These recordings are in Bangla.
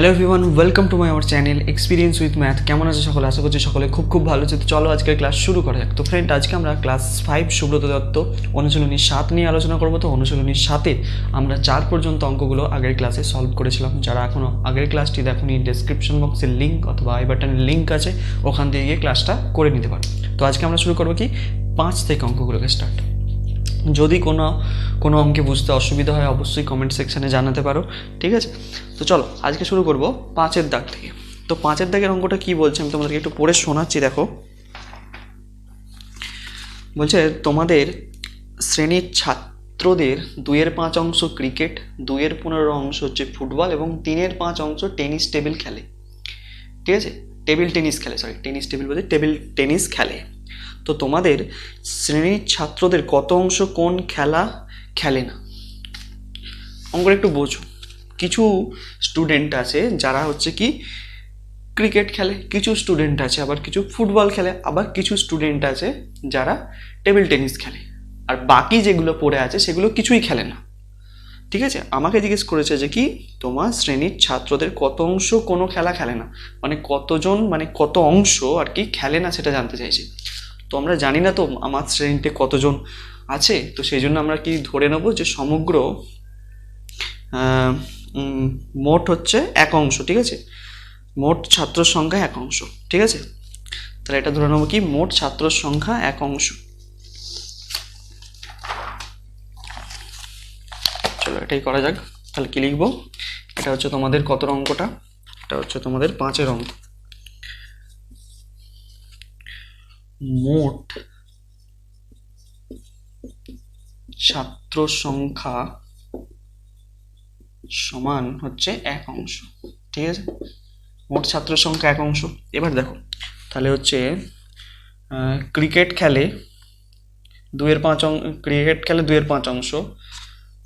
Hello everyone welcome to my our channel experience with math কেমন আছে সকলে? আশা করছি সকলে খুব খুব ভালো আছে। তো চলো আজকের ক্লাস শুরু করা যাক। তো ফ্রেন্ড আজকে আমরা ক্লাস ফাইভ সুব্রত দত্ত অনুশীলনী সাত নিয়ে আলোচনা করব। তো অনুশীলনী সাতে আমরা চার পর্যন্ত অঙ্কগুলো আগের ক্লাসে সলভ করেছিলাম। যারা এখনও আগের ক্লাসটি দেখুনি ডেসক্রিপশন বক্সের লিঙ্ক অথবা আই বাটনের লিঙ্ক আছে, ওখান থেকে গিয়ে ক্লাসটা করে নিতে পারো। তো আজকে আমরা শুরু করব কি? পাঁচ থেকে অঙ্কগুলোকে স্টার্ট যদি কোনো কোনো অঙ্কে বুঝতে অসুবিধা হয়, অবশ্যই কমেন্ট সেকশানে জানাতে পারো, ঠিক আছে? তো চলো, আজকে শুরু করব পাঁচের দাগ থেকে। তো পাঁচের দাগের অঙ্কটা কি বলছে আমি তোমাদেরকে একটু পড়ে শোনাচ্ছি, দেখো। বলছে, তোমাদের শ্রেণির ছাত্রদের দুইয়ের পাঁচ অংশ ক্রিকেট, দুইয়ের পনেরো অংশ হচ্ছে ফুটবল এবং তিনের পাঁচ অংশ টেনিস টেবিল খেলে। ঠিক আছে? টেবিল টেনিস খেলে সরি টেনিস টেবিল বলতে টেবিল টেনিস খেলে। তো তোমাদের শ্রেণির ছাত্রদের কত অংশ কোন খেলা খেলে না? অঙ্কটা একটু বোঝো। কিছু স্টুডেন্ট আছে যারা হচ্ছে কি ক্রিকেট খেলে, কিছু স্টুডেন্ট আছে, আবার কিছু ফুটবল খেলে, আবার কিছু স্টুডেন্ট আছে যারা টেবিল টেনিস খেলে। আর বাকি যেগুলো পড়ে আছে সেগুলো কিছুই খেলে না। ঠিক আছে? আমাকে জিজ্ঞেস করেছে যে কি তোমার শ্রেণির ছাত্রদের কত অংশ কোনো খেলা খেলে না? মানে কতজন মানে কত অংশ আর কি খেলে না সেটা জানতে চাইছে। তো আমরা জানি না তো আমার শ্রেণীতে কতজন আছে, তো সেই জন্য আমরা কি ধরে নেব যে সমগ্র মোট হচ্ছে এক অংশ, ঠিক আছে? মোট ছাত্র সংখ্যা এক অংশ, ঠিক আছে? তাহলে এটা ধরে নেব কি? মোট ছাত্র সংখ্যা এক অংশ। চলো এটাই করা যাক। তাহলে কি লিখব? এটা হচ্ছে তোমাদের কত অঙ্কটা? এটা হচ্ছে তোমাদের পাঁচের অঙ্ক। মোট ছাত্র সংখ্যা সমান হচ্ছে এক অংশ। ঠিক আছে? মোট ছাত্র সংখ্যা এক অংশ। এবার দেখো, তাহলে হচ্ছে ক্রিকেট খেলে দুয়ের পাঁচ অং ক্রিকেট খেলে দুয়ের পাঁচ অংশ।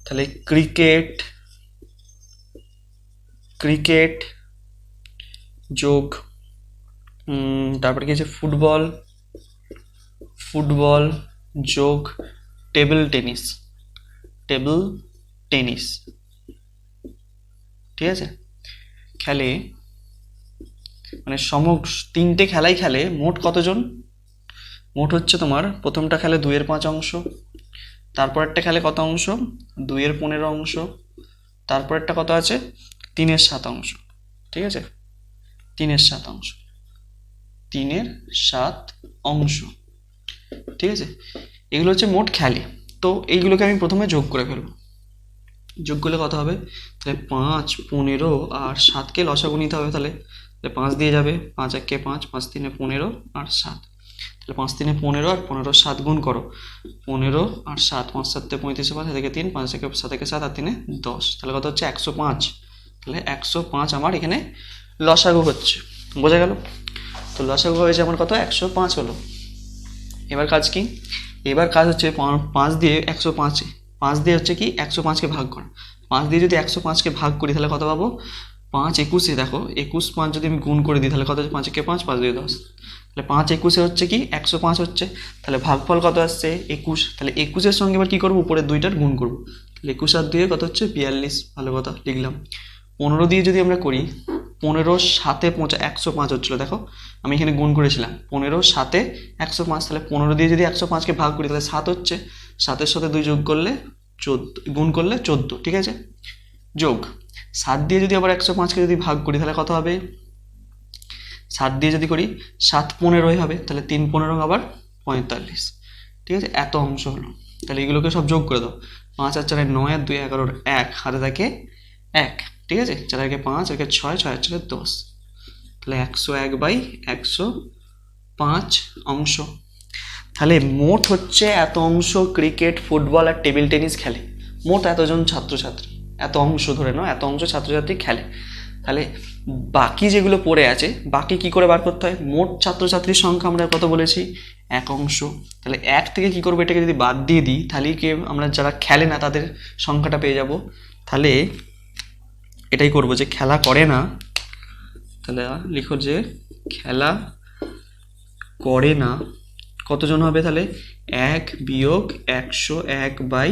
তাহলে ক্রিকেট ক্রিকেট যোগ তারপরে কি আছে? ফুটবল ফুটবল, যোগ, টেবিল টেনিস। Table tennis. ঠিক আছে? খেলে মানে সম তিনটে খেলাই খেলে মোট কতজন? মোট হচ্ছে তোমার, প্রথমটা খেলে দুইয়ের পাঁচ অংশ, তারপরেরটা খেলে কত অংশ? দুইয়ের পনেরো অংশ, তারপরেরটা কত আছে? তিনের সাত অংশ। ঠিক আছে? তিনের সাত অংশ। তিনের সাত অংশ। ঠিক আছে? এগুলো হচ্ছে মোট খেলে তো এইগুলোকে আমি প্রথমে যোগ করে ফেলব। যোগ করলে কত হবে? তাহলে পাঁচ, পনেরো আর সাতকে লসাগু নিতে হবে তাহলে। তাহলে পাঁচ দিয়ে যাবে। পাঁচ একে পাঁচ পাঁচ তিনে পনেরো আর সাত। তাহলে পাঁচ তিনে পনেরো আর পনেরো সাত গুণ করো। পনেরো আর সাত, পাঁচ সাতে পঁয়ত্রিশে, পাঁচ থেকে তিন, পাঁচ থেকে সাত থেকে সাত আর তিনে দশ। তাহলে কত হচ্ছে? একশো পাঁচ। তাহলে একশো পাঁচ আমার এখানে লসাগু হচ্ছে। বোঝা গেল? তো লসাগু হয়েছে আমার কত? একশো পাঁচ হলো। এবার কাজ কি? এবার কাজ হচ্ছে পাঁচ দিয়ে একশো পাঁচে পাঁচ দিয়ে হচ্ছে কি একশো পাঁচকে ভাগ করা। পাঁচ দিয়ে যদি একশো পাঁচকে ভাগ করি তাহলে কত পাবো? পাঁচ একুশে দেখো, একুশ পাঁচ যদি আমি গুণ করে দিই তাহলে কত পাঁচ একে পাঁচ পাঁচ দুই দশ। তাহলে পাঁচ একুশে হচ্ছে কি একশো পাঁচ হচ্ছে। তাহলে ভাগফল কত আসছে? একুশ। তাহলে একুশের সঙ্গে এবার কী করব? উপরের দুইটার গুণ করব। তাহলে একুশ আর দুয়ে কত হচ্ছে? বিয়াল্লিশ। ভালো কথা, লিখলাম। পনেরো দিয়ে যদি আমরা করি পনেরো, সাতে পৌঁছা, একশো পাঁচ হচ্ছিল, দেখো। আমি এখানে গুণ করেছিলাম। পনেরো, সাতে একশো পাঁচ, তাহলে পনেরো দিয়ে যদি একশো পাঁচকে ভাগ করি, তাহলে সাত হচ্ছে। সাতের সাথে দুই যোগ করলে চোদ্দ, গুণ করলে চোদ্দ, ঠিক আছে? যোগ। সাত দিয়ে যদি আবার একশো পাঁচকে যদি ভাগ করি, তাহলে কত হবে? সাত দিয়ে যদি করি, সাত পনেরোই হবে, তাহলে তিন পনেরো আবার পঁয়তাল্লিশ, ঠিক আছে? এত অংশ হলো। তাহলে এগুলোকে সব যোগ করে দাও। পাঁচ আর চারে নয় আর দুই এগারোর এক, হাতে থাকে এক। ঠিক আছে? চার একে পাঁচ, একে ছয় ছয় চারে দশ। তাহলে একশো এক বাই একশো পাঁচ অংশ। তাহলে মোট হচ্ছে এত অংশ ক্রিকেট, ফুটবল আর টেবিল টেনিস খেলে। মোট এতজন ছাত্রছাত্রী। এত অংশ ধরে নাও, এত অংশ ছাত্রছাত্রী খেলে। তাহলে বাকি যেগুলো পড়ে আছে, বাকি কি করে বার করতে হয়? মোট ছাত্রছাত্রীর সংখ্যা আমরা কত বলেছি? এক অংশ। তাহলে এক থেকে কি করব? এটাকে যদি বাদ দিয়ে দিই, তাহলে কি আমরা যারা খেলে না, তাদের সংখ্যাটা পেয়ে যাব। তাহলে এটাই করব যে খেলা করে না, তাহলে লিখো যে খেলা করে না। কতজন হবে তাহলে? এক বিয়োগ একশো এক বাই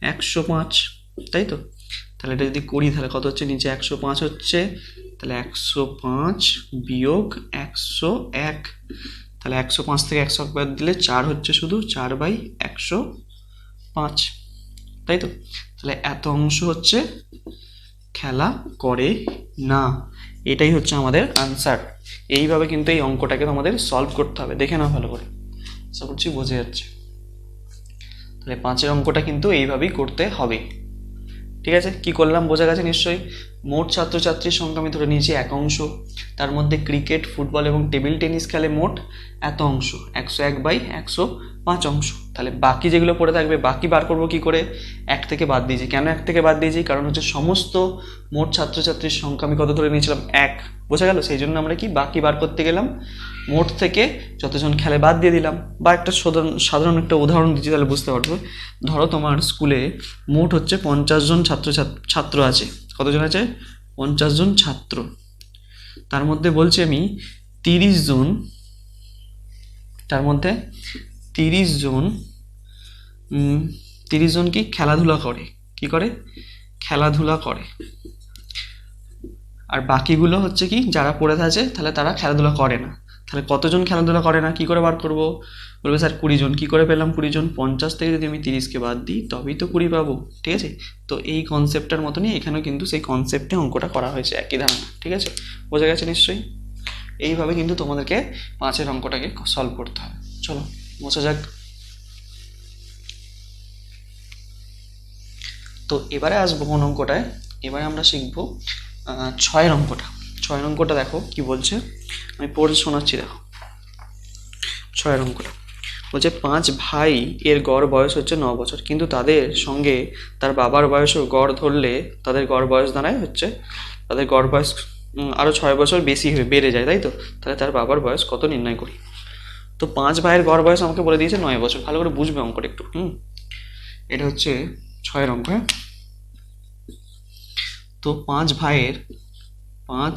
একশো পাঁচ, তাই তো? তাহলে এটা যদি করি তাহলে কত হচ্ছে? নিচে একশো পাঁচ হচ্ছে, তাহলে একশো পাঁচ বিয়োগ একশো এক। তাহলে একশো পাঁচ থেকে একশো এক বাদ দিলে চার হচ্ছে শুধু চার বাই একশো পাঁচ, তাই তো? তাহলে এত অংশ হচ্ছে খেলা করে না। এটাই হচ্ছে আমাদের আনসার এইভাবে কিন্তু এই অঙ্কটাকে তোমাদের সলভ করতে হবে। দেখে নাও ভালো করে। সব কিছু বোঝা যাচ্ছে। তাহলে পাঁচের অঙ্কটা কিন্তু এইভাবেই করতে হবে। ঠিক আছে? কি করলাম বোঝা গেছে নিশ্চয়ই? মোট ছাত্রছাত্রীর সংখ্যা আমি ধরে নিয়েছি এক অংশ। তার মধ্যে ক্রিকেট, ফুটবল এবং টেবিল টেনিস খেলে মোট এত অংশ? একশো এক বাই একশো পাঁচ অংশ। তাহলে বাকি যেগুলো পড়ে থাকবে, বাকি বার করব কি করে? এক থেকে বাদ দিয়েছি। কেন এক থেকে বাদ দিয়েছি? কারণ হচ্ছে সমস্ত মোট ছাত্রছাত্রীর সংখ্যা আমি কত ধরে নিয়েছিলাম? এক। বোঝা গেল? সেই জন্য আমরা কি বাকি বার করতে গেলাম? মোট থেকে যতজন খেলে বাদ দিয়ে দিলাম। বা একটা সাধারণ সাধারণ একটা উদাহরণ দিচ্ছি, তাহলে বুঝতে পারব। ধরো তোমার স্কুলে মোট হচ্ছে পঞ্চাশ জন ছাত্র ছাত্র আছে। কতজন আছে? পঞ্চাশ জন ছাত্র। তার মধ্যে বলছি আমি তিরিশ জন, তার মধ্যে তিরিশ জন তিরিশ জন কি খেলাধুলা করে। কি করে? খেলাধুলা করে। আর বাকিগুলো হচ্ছে কি, যারা পড়ে থাকে তাহলে তারা খেলাধুলা করে না। তাহলে কতজন খেলাধুলা করে না? কি করে বার করব? বলবে, স্যার, কুড়ি জন। কী করে পেলাম কুড়ি জন? পঞ্চাশ থেকে যদি আমি তিরিশকে বাদ দিই, তবেই তো কুড়ি পাবো। ঠিক আছে? তো এই কনসেপ্টটার মতনই এখানেও কিন্তু সেই কনসেপ্টে অঙ্কটা করা হয়েছে। একই ধারণা। ঠিক আছে? বোঝা গেছে নিশ্চয়ই? এইভাবে কিন্তু তোমাদেরকে পাঁচের অঙ্কটাকে সলভ করতে হবে। চলো বোঝা যাক। তো এবারে আসব কোন অঙ্কটায়? এবারে আমরা শিখব ছয়ের অঙ্কটা। ছয়ের অঙ্কটা দেখো, কি বলছে? আমি পড়ে শোনাচ্ছি, দেখো। ছয়ের অঙ্কটা। বলছে, পাঁচ ভাই এর গড় বয়স হচ্ছে ন বছর, কিন্তু তাদের সঙ্গে তার বাবার বয়সও গড় ধরলে তাদের গড় বয়স দাঁড়ায় হচ্ছে, তাদের গড় বয়স আরও ছয় বছর বেশি হয়ে, বেড়ে যায়, তাই তো? তাহলে তার বাবার বয়স কত নির্ণয় করি? তো পাঁচ ভাইয়ের গড় বয়স আমাকে বলে দিয়েছে নয় বছর, ভালো করে বুঝবে অঙ্কটা একটু, হুম? এটা হচ্ছে ছয়ের অঙ্ক হ্যাঁ? তো পাঁচ ভাইয়ের, পাঁচ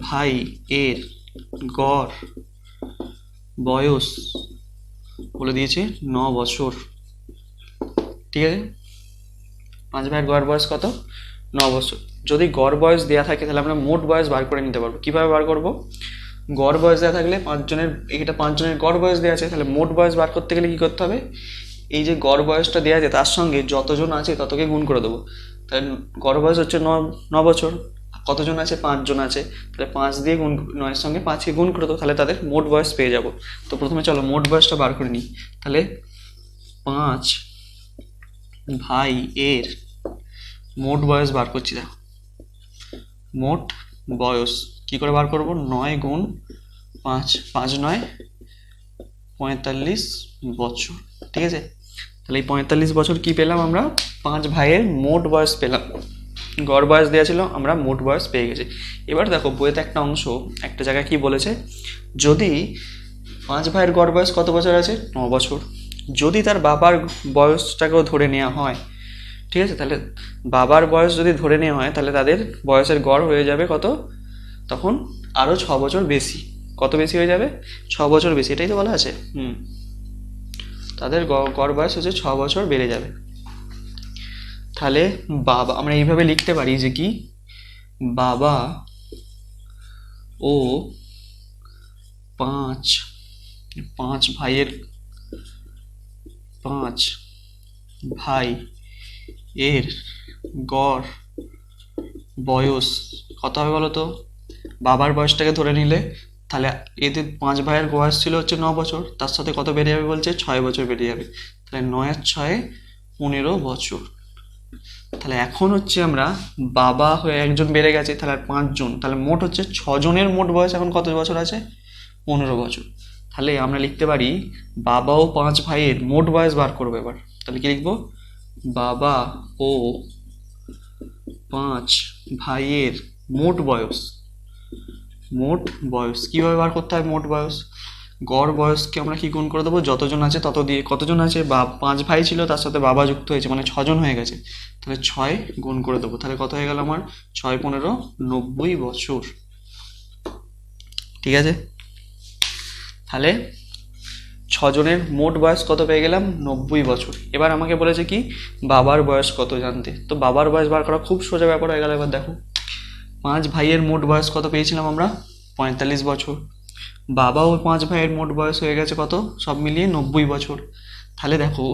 ভাই এর গড় বয়স বলে দিয়েছে ন বছর। ঠিক আছে? পাঁচ ভাইয়ের গড় বয়স কত? ন বছর। যদি গড় বয়স দেওয়া থাকে, তাহলে আমরা মোট বয়স বার করে নিতে পারব। কীভাবে বার করব? গড় বয়স দেওয়া থাকলে পাঁচজনের এটা পাঁচজনের গড় বয়স দেওয়া আছে, তাহলে মোট বয়স বার করতে গেলে কি করতে হবে? এই যে গড় বয়সটা দেওয়া আছে, তার সঙ্গে যতজন আছে ততকে গুণ করে দেবো। তাহলে গড় বয়স হচ্ছে ন ন বছর। কতজন আছে? পাঁচজন আছে। তাহলে পাঁচ দিয়ে গুণ নয়ের সঙ্গে পাঁচকে গুণ করে তাহলে তাদের মোট বয়স পেয়ে যাব। তো প্রথমে চলো, মোট বয়সটা বার করে নিই। তাহলে পাঁচ ভাই এর মোট বয়স বার করছি, দেখো। মোট বয়স কি করে বার করব? নয় গুণ পাঁচ পাঁচ নয়, পঁয়তাল্লিশ বছর, ঠিক আছে? তাহলে এই পঁয়তাল্লিশ বছর কি পেলাম আমরা? পাঁচ ভাইয়ের মোট বয়স পেলাম। গড় বয়স দেওয়া ছিল আমরা মোট বয়স পেয়ে গেছি। এবার দেখো বইয়েতে একটা অংশ, একটা জায়গায় কি বলেছে? যদি পাঁচ ভাইয়ের গড় বয়স কত বছর আছে? ন বছর। যদি তার বাবার বয়সটাকেও ধরে নেওয়া হয়, ঠিক আছে? তাহলে বাবার বয়স যদি ধরে নেওয়া হয়, তাহলে তাদের বয়সের গড় হয়ে যাবে কত? তখন আরও ছ বছর বেশি। কত বেশি হয়ে যাবে? ছ বছর বেশি। এটাই তো বলা আছে। হুম। তাদের গড় বয়স হচ্ছে ছ বছর বেড়ে যাবে। তাহলে বাবা, আমরা এইভাবে লিখতে পারি যে কি? বাবা ও পাঁচ পাঁচ ভাইয়ের, পাঁচ ভাই এর গড় বয়স কত হবে বলো তো? বাবার বয়সটাকে ধরে নিলে তাহলে এদের পাঁচ ভাইয়ের বয়স ছিল হচ্ছে ন বছর, তার সাথে কত বেড়ে যাবে বলছে? ছয় বছর বেড়ে যাবে। তাহলে নয় আর ছয়ে পনেরো বছর। তাহলে এখন হচ্ছে আমরা বাবা হয়ে একজন বেড়ে গেছে, তাহলে আর পাঁচজন। তাহলে মোট হচ্ছে ছজনের মোট বয়স এখন কত বছর আছে? পনেরো বছর। তাহলে আমরা লিখতে পারি বাবা ও পাঁচ ভাইয়ের মোট বয়স বার করব এবার। তাহলে কি লিখব? বাবা ও পাঁচ ভাইয়ের মোট বয়স। মোট বয়স। কীভাবে বার করতে হয় মোট বয়স? গড় বয়সকে আমরা কি গুণ করে দেবো? যতজন আছে তত দিয়ে, কতজন আছে? বা পাঁচ ভাই ছিল, তার সাথে বাবা যুক্ত হয়েছে মানে ছজন হয়ে গেছে। তাহলে ছয় গুণ করে দেবো। তাহলে কত হয়ে গেল আমার? ছয় পনেরো নব্বই বছর। ঠিক আছে? তাহলে ছজনের মোট বয়স কত পেয়ে গেলাম? নব্বই বছর। এবার আমাকে বলেছে কি? বাবার বয়স কত জানতে। তো বাবার বয়স বার করা খুব সোজা ব্যাপার হয়ে গেল। এবার দেখো, পাঁচ ভাইয়ের মোট বয়স কত পেয়েছিলাম আমরা? পঁয়তাল্লিশ বছর। বাবা ও পাঁচ ভাইয়ের মোট বয়স হয়ে গেছে কত? সব মিলিয়ে নব্বই বছর। তাহলে দেখো,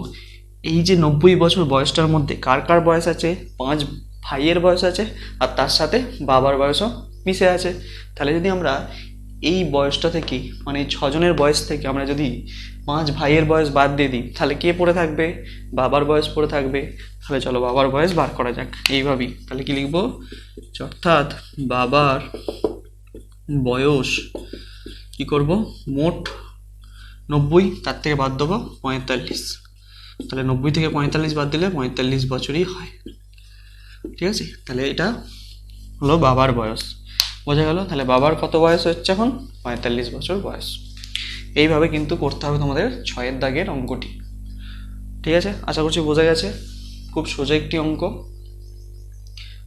এই যে নব্বই বছর বয়সটার মধ্যে কার কার বয়স আছে? পাঁচ ভাইয়ের বয়স আছে আর তার সাথে বাবার বয়সও মিশে আছে। তাহলে যদি আমরা এই বয়সটা থেকে মানে ছজনের বয়স থেকে আমরা যদি পাঁচ ভাইয়ের বয়স বাদ দিয়ে দিই, তাহলে কে পড়ে থাকবে? বাবার বয়স পড়ে থাকবে। তাহলে চলো বাবার বয়স বার করা যাক, এইভাবেই। তাহলে কি লিখব? অর্থাৎ বাবার বয়স কি করব? মোট নব্বই, তার থেকে বাদ দেবো পঁয়তাল্লিশ। তাহলে নব্বই থেকে পঁয়তাল্লিশ বাদ দিলে পঁয়তাল্লিশ বছরই হয়। ঠিক আছে? তাহলে এটা হলো বাবার বয়স। বোঝা গেল? তাহলে বাবার কত বয়স হচ্ছে এখন? পঁয়তাল্লিশ বছর বয়স। এইভাবে কিন্তু করতে হবে তোমাদের ছয়ের দাগের অঙ্কটি। ঠিক আছে? আশা করছি বোঝা গেছে। খুব সোজা একটি অঙ্ক।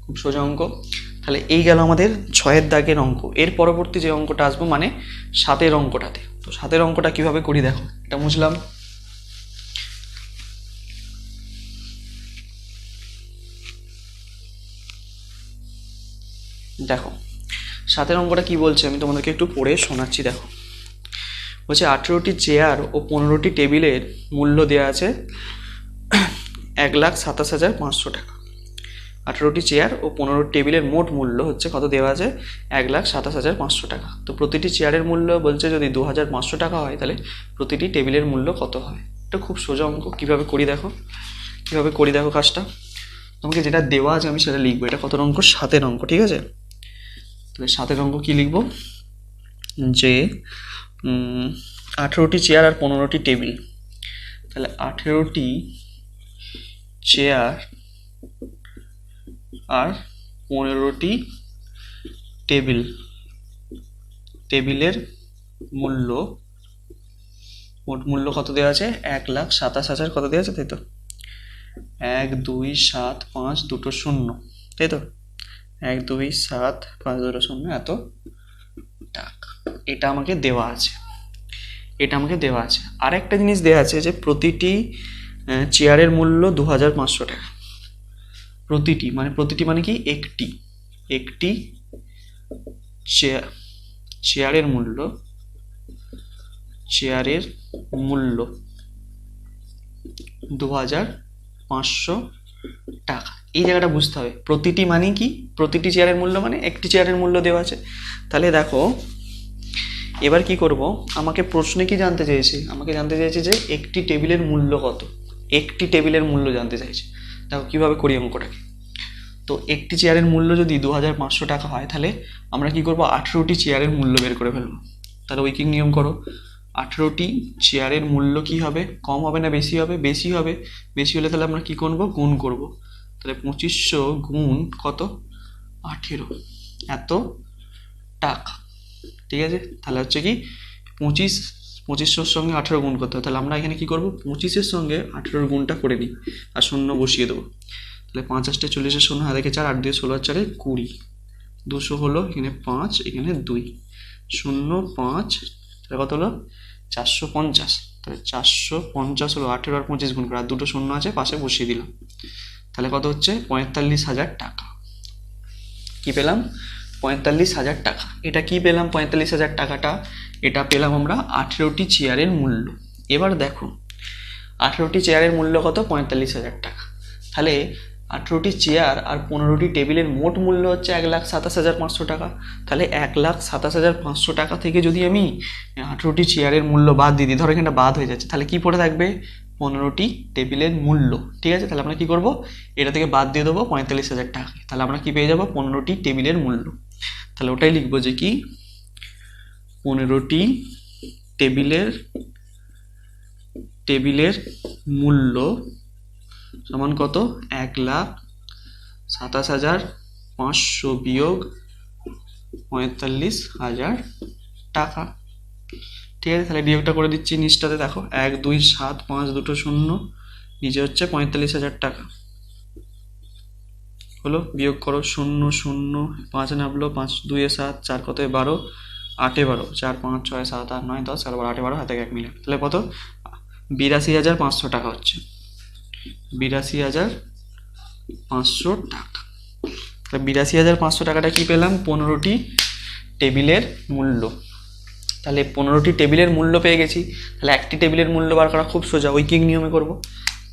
খুব সোজা অঙ্ক। তাহলে এই গেল আমাদের ছয়ের দাগের অঙ্ক। এর পরবর্তী যে অঙ্কটা আসব মানে সাতের অঙ্কটাতে। তো সাতের অঙ্কটা কীভাবে করি দেখো, এটা বুঝলাম দেখো, সাতের অঙ্কটা কি বলছে আমি তোমাদেরকে একটু পড়ে শোনাচ্ছি, দেখো। বলছে আঠেরোটি চেয়ার ও পনেরোটি টেবিলের মূল্য দেওয়া আছে এক লাখ সাতাশ হাজার পাঁচশো টাকা। আঠেরোটি চেয়ার ও পনেরো টেবিলের মোট মূল্য হচ্ছে কত দেওয়া আছে? এক লাখ সাতাশ হাজার পাঁচশো টাকা। তো প্রতিটি চেয়ারের মূল্য বলছে যদি দু হাজার পাঁচশো টাকা হয়, তাহলে প্রতিটি টেবিলের মূল্য কত হয়? এটা খুব সোজা অঙ্ক। কীভাবে করি দেখো? কীভাবে করি দেখো কাজটা? তোমাকে যেটা দেওয়া আছে আমি সেটা লিখব। এটা কত অঙ্ক? সাতের অঙ্ক, ঠিক আছে? তাহলে সাতের অঙ্ক কী লিখব? যে আঠেরোটি চেয়ার আর পনেরোটি টেবিল। তাহলে আঠেরোটি চেয়ার আর পনেরোটি টেবিল। টেবিলের মূল্য, মোট মূল্য কত দেওয়া আছে? এক লাখ সাতাশ হাজার কত দেওয়া আছে? তাই তো? এক, দুই, সাত, পাঁচ, দুটো শূন্য। তাই তো? এক, দুই, সাত, পাঁচ, দুটো শূন্য, এত টাকা। এটা আমাকে দেওয়া আছে। এটা আমাকে দেওয়া আছে। আর একটা জিনিস দেওয়া আছে যে প্রতিটি চেয়ারের মূল্য দু হাজার পাঁচশো টাকা। প্রতিটি মানে প্রতিটি মানে কি? একটি। একটি চেয়ার চেয়ারের মূল্য চেয়ারের মূল্য দু হাজার পাঁচশো টাকা। এই জায়গাটা বুঝতে হবে। প্রতিটি মানে কি? প্রতিটি চেয়ারের মূল্য মানে একটি চেয়ারের মূল্য দেওয়া আছে। তাহলে দেখো, এবার কি করব? আমাকে প্রশ্নে কি জানতে চেয়েছে? আমাকে জানতে চেয়েছে যে একটি টেবিলের মূল্য কত? একটি টেবিলের মূল্য জানতে চাইছে। দেখো কীভাবে করি অঙ্কটাকে তো একটি চেয়ারের মূল্য যদি দু হাজার পাঁচশো টাকা হয়, তাহলে আমরা কি করব? আঠেরোটি চেয়ারের মূল্য বের করে ফেলব। তাহলে উইকিং নিয়ম করো। আঠেরোটি চেয়ারের মূল্য কি হবে? কম হবে না বেশি হবে? বেশি হবে? বেশি হলে তাহলে আমরা কি করব? গুণ করব। তাহলে পঁচিশশো গুণ কত? আঠেরো। এত টাকা। ঠিক আছে? তাহলে হচ্ছে কি পঁচিশ পঁচিশশোর সঙ্গে আঠেরো গুণ করতে হবে। তাহলে আমরা এখানে কী করব? পঁচিশের সঙ্গে আঠেরোর গুণটা করে নিই। আর শূন্য বসিয়ে দেবো। তাহলে পাঁচ আটটা চল্লিশের শূন্য, হাতে চার, আট দুই ষোলো আর চারে কুড়ি। দুশো হলো এখানে পাঁচ, এখানে দুই। শূন্য, পাঁচ, তাহলে কত হলো? চারশো পঞ্চাশ। তাহলে চারশো পঞ্চাশ হলো আঠেরো আর পঁচিশ গুণ করে, আর দুটো শূন্য আছে পাশে বসিয়ে দিলাম। তাহলে কত হচ্ছে? পঁয়তাল্লিশ হাজার টাকা। কি পেলাম? পঁয়তাল্লিশ হাজার টাকা। এটা কি পেলাম? পঁয়তাল্লিশ হাজার টাকাটা? এটা পেলাম আমরা আঠেরোটি চেয়ারের মূল্য। এবার দেখো আঠেরোটি চেয়ারের মূল্য কত? পঁয়তাল্লিশ হাজার টাকা। তাহলে আঠেরোটি চেয়ার আর পনেরোটি টেবিলের মোট মূল্য হচ্ছে এক লাখ সাতাশ হাজার পাঁচশো টাকা। তাহলে এক লাখ সাতাশ হাজার পাঁচশো টাকা থেকে যদি আমি আঠেরোটি চেয়ারের মূল্য বাদ দিই দিই, ধরো এখানটা বাদ হয়ে যাচ্ছে তাহলে কী পড়ে থাকবে? পনেরোটি টেবিলের মূল্য। ঠিক আছে? তাহলে আমরা কী করব? এটা থেকে বাদ দিয়ে দেবো পঁয়তাল্লিশ হাজার টাকা তাহলে আমরা কি পেয়ে যাব? পনেরোটি টেবিলের মূল্য। তাহলে ওটাই লিখব যে কি? পনেরোটি টেবিলের টেবিলের মূল্য সমান কত? এক লাখ সাতাশ হাজার পাঁচশো বিয়োগ পঁয়তাল্লিশ হাজার টাকা। ঠিক আছে, তাহলে বিয়োগটা করে দিচ্ছি নিচটাতে, দেখো। এক, দুই, সাত, পাঁচ, দুটো, শূন্য, নিচে হচ্ছে পঁয়তাল্লিশ হাজার টাকা। হলো, বিয়োগ করো, শূন্য শূন্য, পাঁচ নামলো, পাঁচ, দুয়ে সাত, চার কত বারো আটে বারো, চার, পাঁচ, ছয়, সাত, আট, নয়, দশ আর বারো, আটে বারো, হাতে এক মিলে তাহলে কত? বিরাশি হাজার পাঁচশো টাকা হচ্ছে। বিরাশি হাজার পাঁচশো টাকা। তাহলে বিরাশি হাজার পাঁচশো টাকাটা কি পেলাম? পনেরোটি টেবিলের মূল্য। তাহলে পনেরোটি টেবিলের মূল্য পেয়ে গেছি। তাহলে একটি টেবিলের মূল্য বার করা খুব সোজা। ঐকিক নিয়মে করব।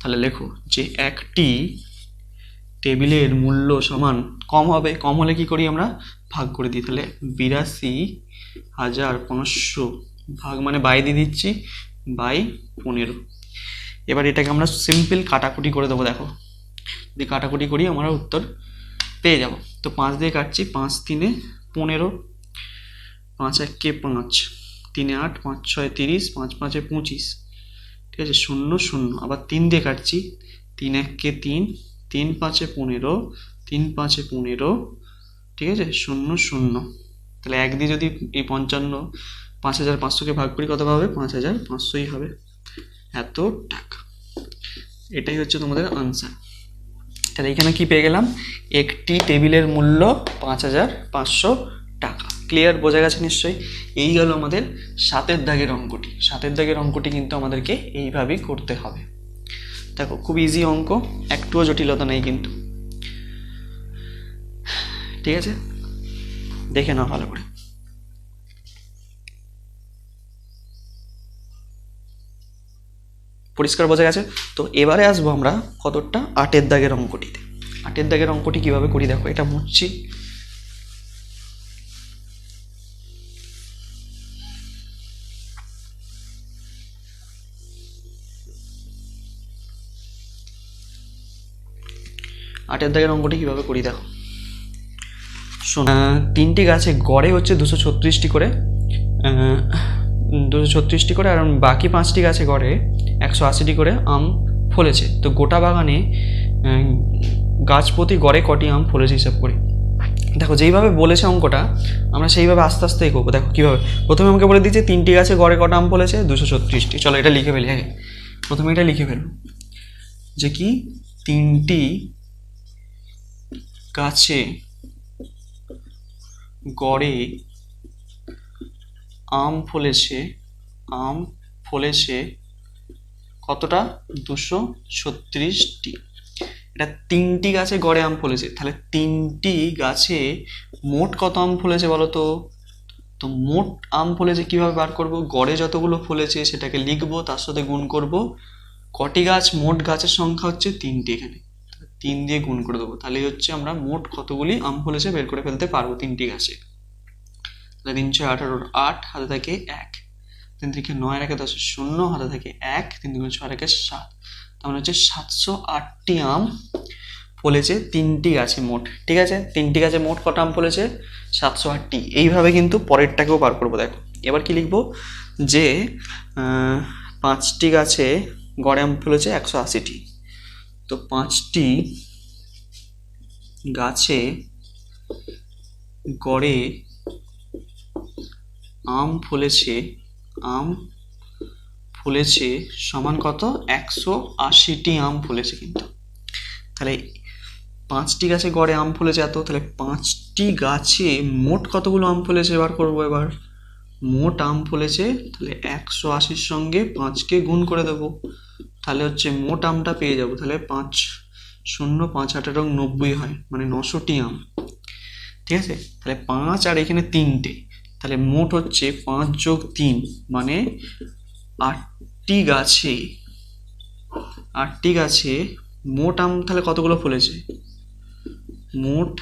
তাহলে লেখো যে একটি টেবিলের মূল্য সমান কম হবে। কম হলে কি করি আমরা? ভাগ করে দিই। তাহলে বিরাশি হাজার পাঁচশো ভাগ মানে বাই দিয়ে দিচ্ছি, বাই পনেরো। এবার এটাকে আমরা সিম্পল কাটাকুটি করে দেবো, দেখো। যদি কাটাকুটি করি আমরা উত্তর পেয়ে যাব। তো পাঁচ দিয়ে কাটছি, পাঁচ তিনে পনেরো, পাঁচ এককে পাঁচ, তিনে আট, পাঁচ ছয় তিরিশ, পাঁচ পাঁচে পঁচিশ। ঠিক আছে, শূন্য শূন্য। আবার তিন দিয়ে কাটছি, তিন এককে তিন তিন পাঁচে পনেরো, তিন পাঁচে পনেরো, ঠিক আছে, শূন্য শূন্য। তাহলে এক দিয়ে যদি এই পঞ্চান্ন, পাঁচ হাজার পাঁচশোকে ভাগ করি, কত হবে পাঁচ হাজার পাঁচশোই হবে। এত টাকা। এটাই হচ্ছে তোমাদের আনসার তাহলে এখানে কি পেয়ে গেলাম? একটি টেবিলের মূল্য পাঁচ হাজার পাঁচশো টাকা। ক্লিয়ার বোঝা গেছে নিশ্চয়ই? এই গেল আমাদের সাতের দাগের অঙ্কটি। সাতের দাগের অঙ্কটি কিন্তু আমাদেরকে এইভাবেই করতে হবে। দেখো, খুব ইজি অঙ্ক, একটুও জটিলতা নেই কিন্তু। ঠিক আছে? দেখে নাও ভালো করে। পরিষ্কার বোঝা গেছে? তো এবারে আসব আমরা কতটা আটের দাগের অঙ্কটিতে। আটের দাগের অঙ্কটি কীভাবে করি দেখো, এটা মুছছি। আটের দাগের অঙ্কটি কীভাবে করি দেখো। তিনটি গাছে গড়ে হচ্ছে দুশো ছত্রিশটি করে দুশো ছত্রিশটি করে, আর বাকি পাঁচটি গাছে গড়ে একশো আশিটি করে আম ফলেছে। তো গোটা বাগানে গাছ প্রতি গড়ে কটি আম ফলেছে হিসাব করি। দেখো, যেইভাবে বলেছে অঙ্কটা, আমরা সেইভাবে আস্তে আস্তে এগোবো। দেখো, কীভাবে? প্রথমে আমাকে বলে দিয়েছে তিনটি গাছে গড়ে কটা আম ফলেছে, দুশো ছত্রিশটি। চলো, এটা লিখে ফেলি হ্যাঁ? প্রথমে এটা লিখে ফেলব। যে কি? তিনটি গাছে গড়ে আম ফলেছে আম ফলেছে কতটা? দুশো ছত্রিশটি। এটা তিনটি গাছে গড়ে আম ফলেছে। তাহলে তিনটি গাছে মোট কত আম ফলেছে বলো তো? তো মোট আম ফলেছে কীভাবে বার করব? গড়ে যতগুলো ফলেছে সেটাকে লিখব, তার সাথে গুণ করব। কটি গাছ? মোট গাছের সংখ্যা হচ্ছে তিনটি এখানে। তিন দিয়ে গুণ করে দেবো। তাহলেই হচ্ছে আমরা মোট কতগুলি আম ফলেছে বের করে ফেলতে পারব? তিনটি গাছে। তাহলে তিন ছয় আঠারোর আট, হাতে থাকে এক। তিন থেকে নয় রেখে দশ শূন্য, হাতে থাকে এক। তিন দুগুণ ছয় রেখে সাত। তার মানে হচ্ছে সাতশো আটটি আম ফলেছে তিনটি গাছে মোট। ঠিক আছে? তিনটি গাছে মোট কটা আম ফলেছে? সাতশো আটটি। এইভাবে কিন্তু পরেরটাকেও বার করব, দেখো। এবার কি লিখব? যে পাঁচটি গাছে গড়ে আম ফলেছে একশো আশিটি। তো পাঁচটি গাছে গড়ে আম ফলেছে আম ফলেছে সমান কত? একশো আশিটি আম ফলেছে কিন্তু। তাহলে পাঁচটি গাছে গড়ে আম ফলেছে এত, তাহলে পাঁচটি গাছে মোট কতগুলো আম ফলেছে? এবার করব এবার। মোট আম ফলেছে, তাহলে একশো আশির সঙ্গে পাঁচকে গুণ করে দেবো। তাহলে হচ্ছে মোট আমটা পেয়ে যাব, তাহলে পাঁচ শূন্য, পাঁচ আঠারো নব্বই হয় মানে নশোটি আম। ঠিক আছে? তাহলে পাঁচ আর এখানে তিনটে, তাহলে মোট হচ্ছে পাঁচ যোগ তিন মানে আটটি গাছে আটটি গাছে মোট আম তাহলে কতগুলো ফলেছে? মোট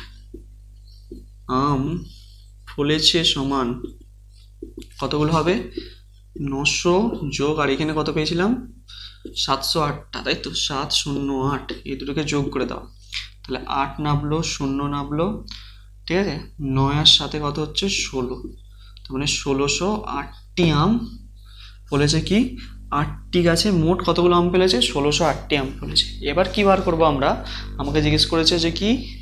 আম ফলেছে সমান কতগুলো হবে? নশো যোগ, আর এখানে কত পেয়েছিলাম? সাতশো আটটা, তাই তো? সাত, শূন্য, আট, এই দুটোকে যোগ করে দাও। তাহলে আট নামলো, শূন্য নামলো, ঠিক আছে? নয় আর সাথে কত হচ্ছে? ষোলো। তার মানে ষোলোশো আটটি আম ফলেছে কি? আটটি গাছে মোট কতগুলো আম ফেলেছে? ষোলোশো আটটি আম ফলেছে। এবার কি বার করব আমরা? আমাকে জিজ্ঞেস করেছে যে কি?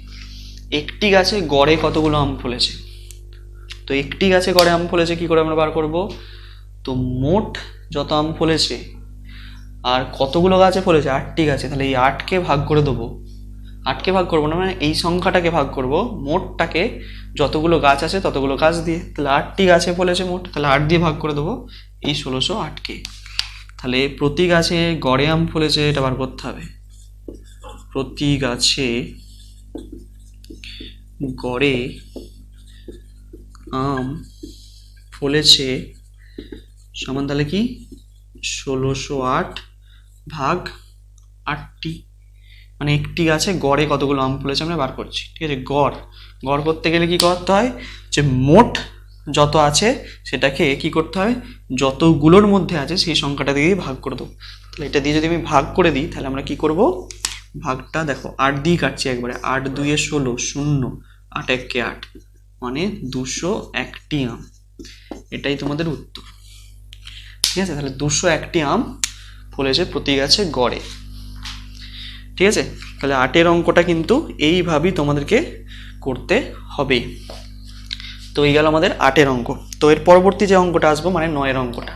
একটি গাছে গড়ে কতগুলো আম ফলেছে? তো একটি গাছে গড়ে আম ফলেছে, কি করে আমরা বার করব? তো মোট যত আম ফলেছে আর কতগুলো গাছে ফলেছে? আটটি গাছে তাহলে এই আটকে ভাগ করে দেবো। আটকে ভাগ করব না মানে এই সংখ্যাটাকে ভাগ করব। মোটটাকে যতগুলো গাছ আছে ততগুলো গাছ দিয়ে। তাহলে আটটি গাছে ফলেছে মোট, তাহলে আট দিয়ে ভাগ করে দেবো। এই ষোলোশো আটকে। তাহলে প্রতি গাছে গড়ে আম ফলেছে, এটা বার করতে হবে। প্রতি গাছে গড়ে আম ফলেছে, সমান তাহলে কি? ষোলোশো আট ভাগ আটটি মানে একটি গাছে গড়ে কতগুলো আম ফলেছে আমরা বার করছি, ঠিক আছে? গড় গড় করতে গেলে কি করতে হয়? যে মোট যত আছে, সেটাকে কি করতে হয়? যতগুলোর মধ্যে আছে, সেই সংখ্যাটা দিয়ে ভাগ করে দেবো। তাহলে এটা দিয়ে যদি আমি ভাগ করে দিই, তাহলে আমরা কি করব? ভাগটা দেখো, আট দিয়ে কাটছি একবারে। আট দুইয়ে ষোলো, শূন্য, আট এককে আট মানে দুশো একটি আম। এটাই তোমাদের উত্তর। ঠিক আছে? তাহলে দুশো একটি আম ফলেছে প্রতি গাছে গড়ে। ঠিক আছে? তাহলে আটের অঙ্কটা কিন্তু এইভাবেই তোমাদেরকে করতে হবে। তো এই গেল আমাদের আটের অঙ্ক। তো এর পরবর্তী যে অঙ্কটা আসব মানে নয়ের অঙ্কটা।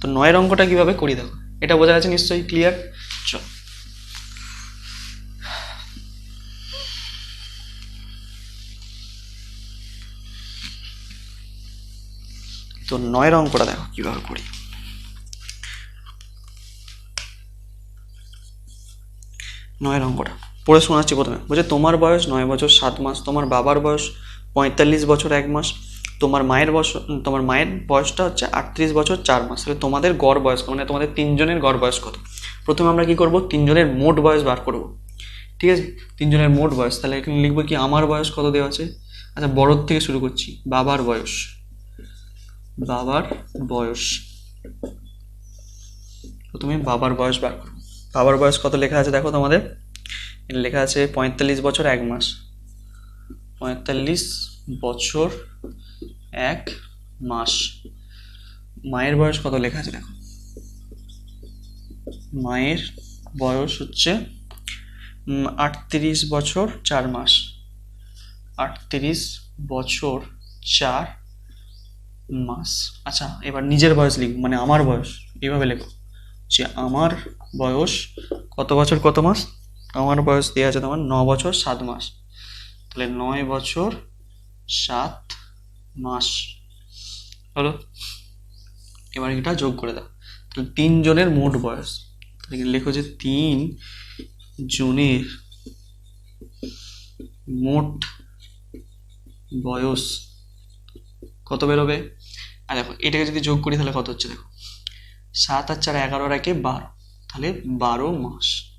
তো নয়ের অঙ্কটা কীভাবে করি দেখো? এটা বোঝা গেছে নিশ্চয়ই ক্লিয়ার চল। তো নয়ের অঙ্কটা দেখো কীভাবে করি। নয়ের অঙ্কটা পড়ে শোনাচ্ছি প্রথমে। বলছে, তোমার বয়স নয় বছর সাত মাস, তোমার বাবার বয়স পঁয়তাল্লিশ বছর এক মাস, তোমার মায়ের বয়স তোমার মায়ের বয়সটা হচ্ছে আটত্রিশ বছর চার মাস। তাহলে তোমাদের গড় বয়স মানে তোমাদের তিনজনের গড় বয়স কত? প্রথমে আমরা কি করব? তিনজনের মোট বয়স বার করব। ঠিক আছে? তিনজনের মোট বয়স। তাহলে এখানে লিখব কি, আমার বয়স কত দেওয়া আছে? আচ্ছা বড়োর থেকে শুরু করছি। বাবার বয়স। বাবার বয়স। প্রথমে বাবার বয়স বার করো। বাবার বয়স কত লেখা আছে দেখো তোমাদের? লেখা আছে পঁয়তাল্লিশ বছর এক মাস। পঁয়তাল্লিশ বছর এক মাস। মায়ের বয়স কত লেখা আছে দেখো? মায়ের বয়স হচ্ছে আটত্রিশ বছর চার মাস। আটত্রিশ বছর চার মাস। আচ্ছা এবার নিজের বয়স লিখব মানে আমার বয়স, এইভাবে লেখো। যে আমার বয়স কত বছর, কত মাস? আমার বয়স দেওয়া আছে তোমার ন বছর, সাত মাস। তাহলে নয় বছর, সাত মাস। হলো এবার এটা যোগ করে দাও। তাহলে তিনজনের মোট বয়স। তাহলে লেখো যে তিন জনের মোট বয়স কত বেরোবে? আর দেখো, এটাকে যদি যোগ করি তাহলে কত হচ্ছে দেখো? সাত আর চার এগারো আর একে বারো। তাহলে বারো মাস।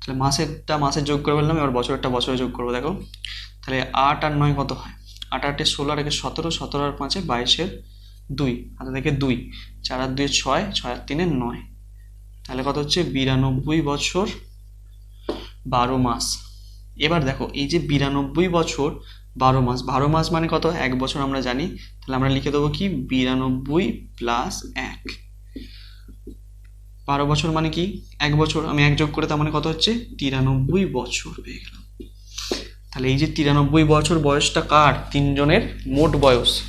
তাহলে মাসেরটা মাসে যোগ করে বললাম এবার বছরেরটা বছরে যোগ করব, দেখো। তাহলে আট আর নয় কত হয়? আট আটে ষোলো আর একে সতেরো সতেরো আর পাঁচে বাইশের দুই। হাতে থেকে দুই। চার আর দুই ছয় ছয় আর তিনে নয়। তাহলে কত হচ্ছে? বিরানব্বই বছর বারো মাস। এবার দেখো, এই যে বিরানব্বই বছর বারো মাস। বারো মাস মানে কত? এক বছর আমরা জানি। তাহলে আমরা লিখে দেবো কি? বিরানব্বই প্লাস এক। বারো বছর মানে কি? এক বছর। আমি এক যোগ করে তার মানে কত হচ্ছে? তিরানব্বই বছর হয়ে গেল। তাহলে এই যে তিরানব্বই বছর বয়সটা কার? তিনজনের মোট বয়স।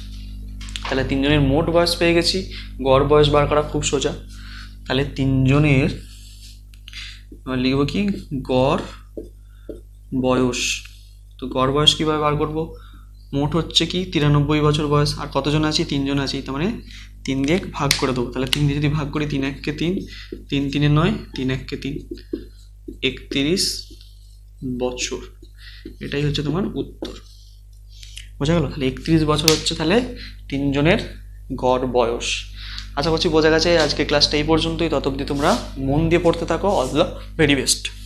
তাহলে তিনজনের মোট বয়স পেয়ে গেছি। গড় বয়স বার করা খুব সোজা। তাহলে তিনজনের লিখব কি? গড় বয়স। তো গড় বয়স কীভাবে বার করব? মোট হচ্ছে কি তিরানব্বই বছর বয়স। আর কতজন আছি? তিনজন আছি। তার মানে তিন দিয়ে ভাগ করে দেবো। তাহলে তিন দিয়ে যদি ভাগ করি, তিন এককে তিন তিন তিনে নয়, তিন এককে তিন। একত্রিশ বছর। এটাই হচ্ছে তোমার উত্তর। বোঝা গেল? তাহলে একত্রিশ বছর হচ্ছে তাহলে তিনজনের গড় বয়স। আশা করছি বোঝা গেছে। আজকে ক্লাসটা এই পর্যন্তই। তত অবধি তোমরা মন দিয়ে পড়তে থাকো। All the very best